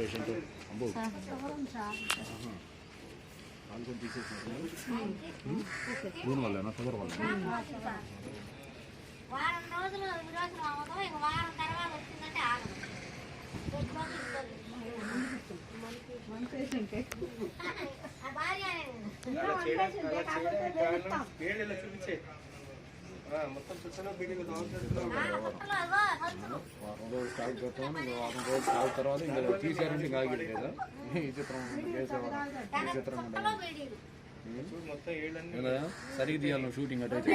Patient. అబ్బో. కాలుకొని తీసేసిన దీని వల్ల షుగర్ వల్ల వారం రోజులు విరోచనం అవ్వదు ఇంక వారం తర్వాత వచ్చిందంటే ఆగదు. చూపించే. మొత్తం. వారం రోజులు పెట్టాము ఇంకా వారం రోజులు స్టాక్ తర్వాత ఇంకా తీసారంటే ఇంకా ఆగిడు కదా. ఈ చిత్రం చేసేవారు ఈ చిత్రం సరిగ్గా తీయాలి నువ్వు షూటింగ్ అటైతే.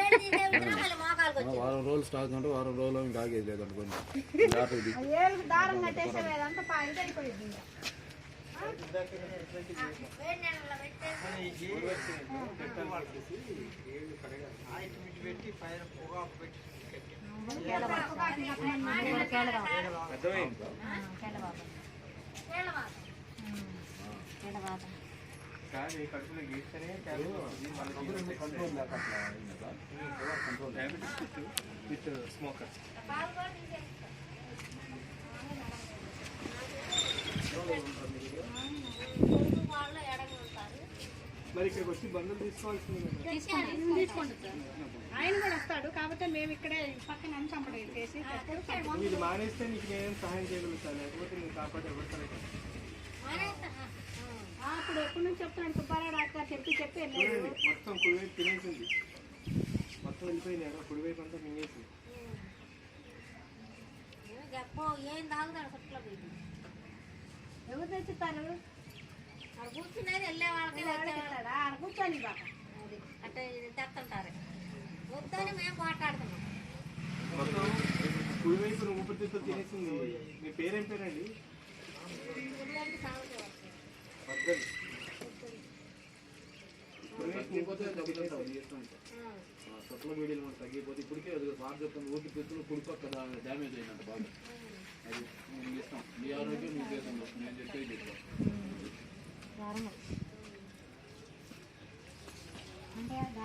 వారం రోజులు స్టాక్ అంటే వారం రోజులు ఇంకా ఆగేది లేదు అనుకోండి పెట్టి పైన పొగాకు పెట్టి. కానీ కడుపులో గీస్తేనే కంట్రోల్ కదా కంట్రోల్ స్మోకర్ మరి ఇక్కడికి వచ్చి బంధువులు తీసుకోవాల్సింది కదా. తీసుకోండి సార్. ఆయన కూడా వస్తాడు. కాకపోతే మేము ఇక్కడే పక్కన అంచంపడి చేసి ఇది మానేస్తే నీకు నేను సహాయం చేయగలుగుతాను లేకపోతే నువ్వు కాపాడే ఎవరు అప్పుడు ఎప్పటి నుంచి చెప్తాడు సుబ్బారావు డాక్టర్ చెప్పి చెప్పి మొత్తం కుడివైపు తినేసింది. మొత్తం వెళ్ళిపోయింది ఎక్కడ కుడివైపు అంతా మింగేసింది. ఏం తాగుతాడు? ఎవరు తెచ్చుతారు? అక్కడ కూర్చునేది వెళ్ళే వాళ్ళకి కూర్చొని బాక అది అంటే ఇది తెస్తుంటారు వద్దని మేము మాట్లాడుతున్నాం. మొత్తం కుడివైపు ఊపిరితిత్తులు తినేసింది. మీ పేరేం పేరండి? వస్తుంది వర్ధన్ కుడివైపు తగ్గిపోతే ఇప్పటికే అది సార్ చెప్తాను ఊపి పెట్టులు కుడిపక్క డ్యామేజ్ అయినట్టు బాగా. అది నీ ఇష్టం నీ ఆరోగ్యం నీ చేతంలో నేను చెప్పేది చెప్తాను అంటే దారం కడితే ఆగుతుంది బొక్కలన్నా ఎవరన్నా అతికిస్తాం, ఏదైనా తీసుకుంటాం. అంతే కదా కదా. ఆరోగ్యం ఇచ్చేది. నీ ఆరోగ్యం మరి నీ చేతుల్లో కొంచెం అలవాటు గ్యాస్ పిల్లలేరా మార్చుకోలేకపోతే అదే పెద్దనా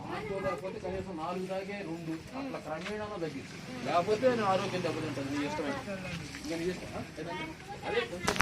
మార్చుకోలేకపోతే కనీసం నాలుగు దాకే రెండు అట్లా క్రమేణా తగ్గించు లేకపోతే ఆరోగ్యం దెబ్బతింటుంది నీ ఇంకా నీ ఇష్టం అదే కొంచెం